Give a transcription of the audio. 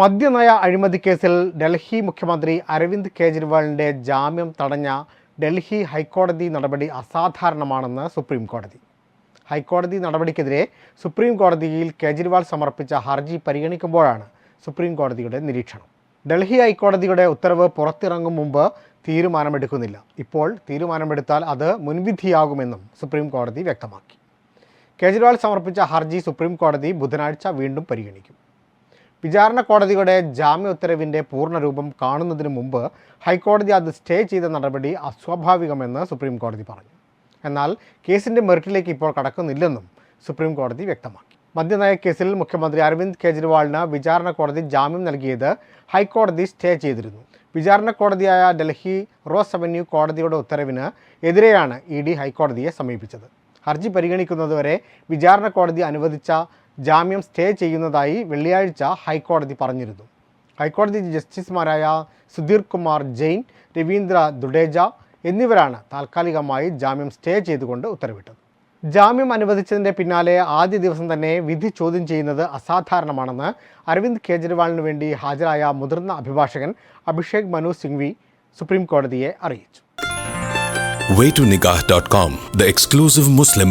മദ്യനയ അഴിമതി കേസിൽ ഡൽഹി മുഖ്യമന്ത്രി അരവിന്ദ് കെജ്രിവാളിന്റെ ജാമ്യം തടഞ്ഞ ഡൽഹി ഹൈക്കോടതി നടപടി അസാധാരണമാണെന്ന് സുപ്രീം കോടതി. ഹൈക്കോടതി നടപടിക്കെതിരെ സുപ്രീം കോടതിയിൽ കേജ്രിവാൾ സമർപ്പിച്ച ഹർജി പരിഗണിക്കുമ്പോഴാണ് സുപ്രീം കോടതിയുടെ നിരീക്ഷണം. ഡൽഹി ഹൈക്കോടതിയുടെ ഉത്തരവ് പുറത്തിറങ്ങും മുമ്പ് തീരുമാനമെടുക്കുന്നില്ല. ഇപ്പോൾ തീരുമാനമെടുത്താൽ അത് മുൻവിധിയാകുമെന്നും സുപ്രീം കോടതി വ്യക്തമാക്കി. കേജ്രിവാൾ സമർപ്പിച്ച ഹർജി സുപ്രീം കോടതി ബുധനാഴ്ച വീണ്ടും പരിഗണിക്കും. വിചാരണ കോടതിയുടെ ജാമ്യ ഉത്തരവിന്റെ പൂർണരൂപം കാണുന്നതിന് മുമ്പ് ഹൈക്കോടതി അത് സ്റ്റേ ചെയ്ത നടപടി അസ്വാഭാവികമെന്ന് സുപ്രീം കോടതി പറഞ്ഞു. എന്നാൽ കേസിന്റെ മെറിറ്റിലേക്ക് ഇപ്പോൾ കടക്കുന്നില്ലെന്നും സുപ്രീം കോടതി വ്യക്തമാക്കി. മദ്യനയ കേസിൽ മുഖ്യമന്ത്രി അരവിന്ദ് കെജ്രിവാളിന് വിചാരണ കോടതി ജാമ്യം നൽകിയത് ഹൈക്കോടതി സ്റ്റേ ചെയ്തിരുന്നു. വിചാരണ കോടതിയായ ഡൽഹി റോസ് അവന്യൂ കോടതിയുടെ ഉത്തരവിന് എതിരെയാണ് ഇ ഡി ഹൈക്കോടതിയെ സമീപിച്ചത്. ഹർജി പരിഗണിക്കുന്നതുവരെ വിചാരണ കോടതി അനുവദിച്ച ജാമ്യം സ്റ്റേ ചെയ്യുന്നതായി വെള്ളിയാഴ്ച ഹൈക്കോടതി പറഞ്ഞിരുന്നു. ഹൈക്കോടതി ജസ്റ്റിസുമാരായ സുധീർ കുമാർ ജെയിൻ രവീന്ദ്ര ദുഡേജ എന്നിവരാണ് താൽക്കാലികമായി ജാമ്യം സ്റ്റേ ചെയ്തുകൊണ്ട് ഉത്തരവിട്ടത്. ജാമ്യം അനുവദിച്ചതിന്റെ പിന്നാലെ ആദ്യ ദിവസം തന്നെ വിധി ചോദ്യം ചെയ്യുന്നത് അസാധാരണമാണെന്ന് അരവിന്ദ് കെജ്രിവാളിന് വേണ്ടി ഹാജരായ മുതിർന്ന അഭിഭാഷകൻ അഭിഷേക് മനു സിംഗ്വി സുപ്രീം കോടതിയെ അറിയിച്ചു. Waytonikah.com, the exclusive Muslim.